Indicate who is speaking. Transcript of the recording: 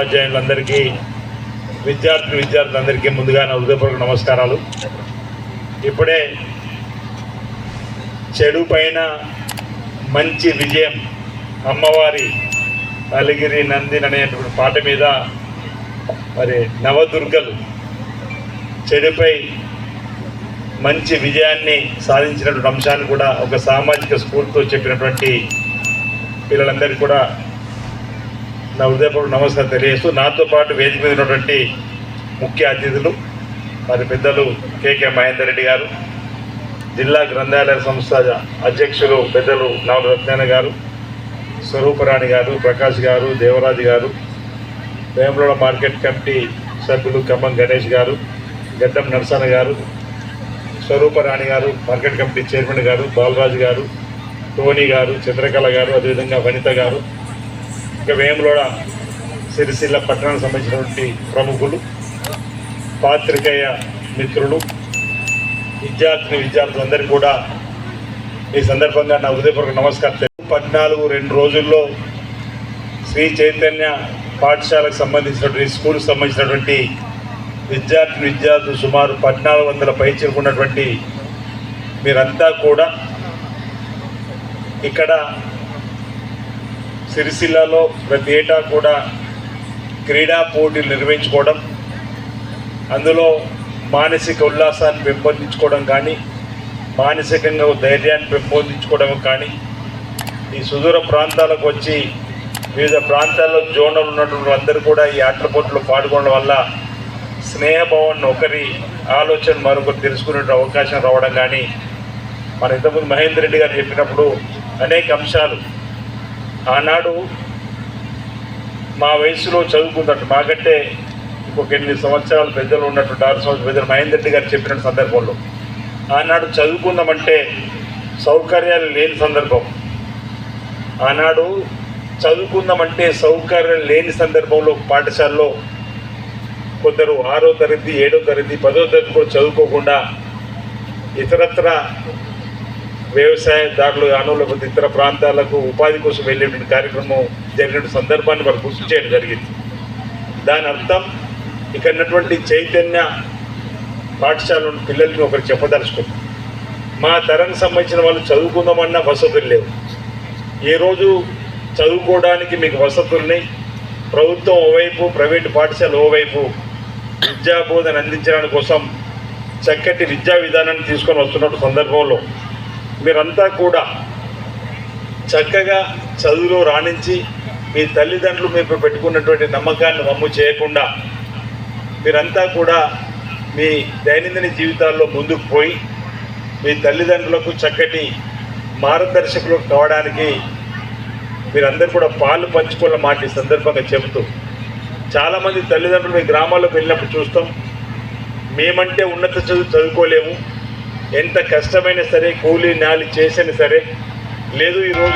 Speaker 1: ఉపాధ్యాయులందరికీ విద్యార్థి విద్యార్థులందరికీ ముందుగా నా హృదయపూర్వక నమస్కారాలు. ఇప్పుడే చెడు పైన మంచి విజయం అమ్మవారి అలిగిరి నందిన్ అనేటువంటి పాట మీద మరి నవదుర్గలు చెడుపై మంచి విజయాన్ని సాధించినటువంటి అంశాన్ని కూడా ఒక సామాజిక స్ఫూర్తితో చెప్పినటువంటి పిల్లలందరికీ కూడా నా హృదయపూర్వక నమస్కారం తెలియజేస్తూ నాతో పాటు వేదిక మీద ఉన్నటువంటి ముఖ్య అతిథులు మరి పెద్దలు కేకే మహేందర్ రెడ్డి గారు జిల్లా గ్రంథాలయ సంస్థ అధ్యక్షులు పెద్దలు నవరత్నారాయణ గారు స్వరూపరాణి గారు ప్రకాష్ గారు దేవరాజు గారు వేములవాడ మార్కెట్ కమిటీ సభ్యులు ఖమ్మం గణేష్ గారు గడ్డం నరసన గారు స్వరూపరాణి గారు మార్కెట్ కమిటీ చైర్మన్ గారు బాలరాజు గారు టోనీ గారు చంద్రకళ గారు అదేవిధంగా వనిత గారు ఇంకా వేములోడ సిరిసిల్ల పట్టణానికి సంబంధించినటువంటి ప్రముఖులు పాత్రికేయ మిత్రులు విద్యార్థిని విద్యార్థులందరికీ కూడా ఈ సందర్భంగా నా హృదయపూర్వక నమస్కారం పద్నాలుగు రెండు రోజుల్లో శ్రీ చైతన్య పాఠశాలకు సంబంధించినటువంటి స్కూల్కి సంబంధించినటువంటి విద్యార్థిని విద్యార్థులు సుమారు పద్నాలుగు వందల పై చేరుకున్నటువంటి మీరంతా కూడా ఇక్కడ సిరిసిల్లలో ప్రతి ఏటా కూడా క్రీడా పోటీలు నిర్వహించుకోవడం అందులో మానసిక ఉల్లాసాన్ని పెంపొందించుకోవడం కానీ మానసికంగా ధైర్యాన్ని పెంపొందించుకోవడం కానీ ఈ సుదూర ప్రాంతాలకు వచ్చి వివిధ ప్రాంతాల్లో జోనల్ ఉన్నటువంటి అందరూ కూడా ఈ ఆటల పోటీలో పాల్గొనడం వల్ల స్నేహభావాన్ని ఒకరి ఆలోచన మరొకరు తెలుసుకునే అవకాశం రావడం కానీ మన ఇంతకుముందు మహేందర్ రెడ్డి గారు చెప్పినప్పుడు అనేక అంశాలు ఆనాడు మా వయసులో చదువుకున్నట్టు మాకంటే ఇంకొక ఎనిమిది సంవత్సరాలు పెద్దలు ఉన్నట్టు ఆరు సంవత్సరాలు పెద్దలు మహేందర్ రెడ్డి గారు చెప్పిన సందర్భంలో. ఆనాడు చదువుకుందామంటే సౌకర్యాలు లేని సందర్భం. ఆనాడు చదువుకుందామంటే సౌకర్యాలు లేని సందర్భంలో పాఠశాలలో కొందరు ఆరో తరగతి ఏడో తరగతి పదో తరగతి కూడా చదువుకోకుండా ఇతరత్ర వ్యవసాయదారులు గాను లేకపోతే ఇతర ప్రాంతాలకు ఉపాధి కోసం వెళ్ళేటువంటి కార్యక్రమం జరిగిన సందర్భాన్ని వారు గుర్తు చేయడం జరిగింది. దాని అర్థం ఇక్కడ ఉన్నటువంటి చైతన్య పాఠశాల పిల్లల్ని ఒకరు చెప్పదలుచుకున్నాం మా తరానికి సంబంధించిన వాళ్ళు చదువుకుందామన్నా వసతులు లేవు. ఏ రోజు చదువుకోవడానికి మీకు వసతుల్ని ప్రభుత్వం ఓవైపు ప్రైవేటు పాఠశాల ఓవైపు విద్యా బోధన అందించడానికి కోసం చక్కటి విద్యా విధానాన్ని తీసుకొని వస్తున్న సందర్భంలో మీరంతా కూడా చక్కగా చదువులో రాణించి మీ తల్లిదండ్రులు మీకు పెట్టుకున్నటువంటి నమ్మకాన్ని వమ్ము చేయకుండా మీరంతా కూడా మీ దైనందిన జీవితాల్లో ముందుకు పోయి మీ తల్లిదండ్రులకు చక్కటి మార్గదర్శకులు కావడానికి మీరందరూ కూడా పాలు పంచుకోవాల మాట ఈ సందర్భంగా చెబుతూ చాలామంది తల్లిదండ్రులు మీ గ్రామాల్లోకి వెళ్ళినప్పుడు చూస్తాం మేమంటే ఉన్నత చదువు చదువుకోలేము. ఎంత కష్టమైనా సరే కూలీ నాలి చేసినా సరే లేదు ఈరోజు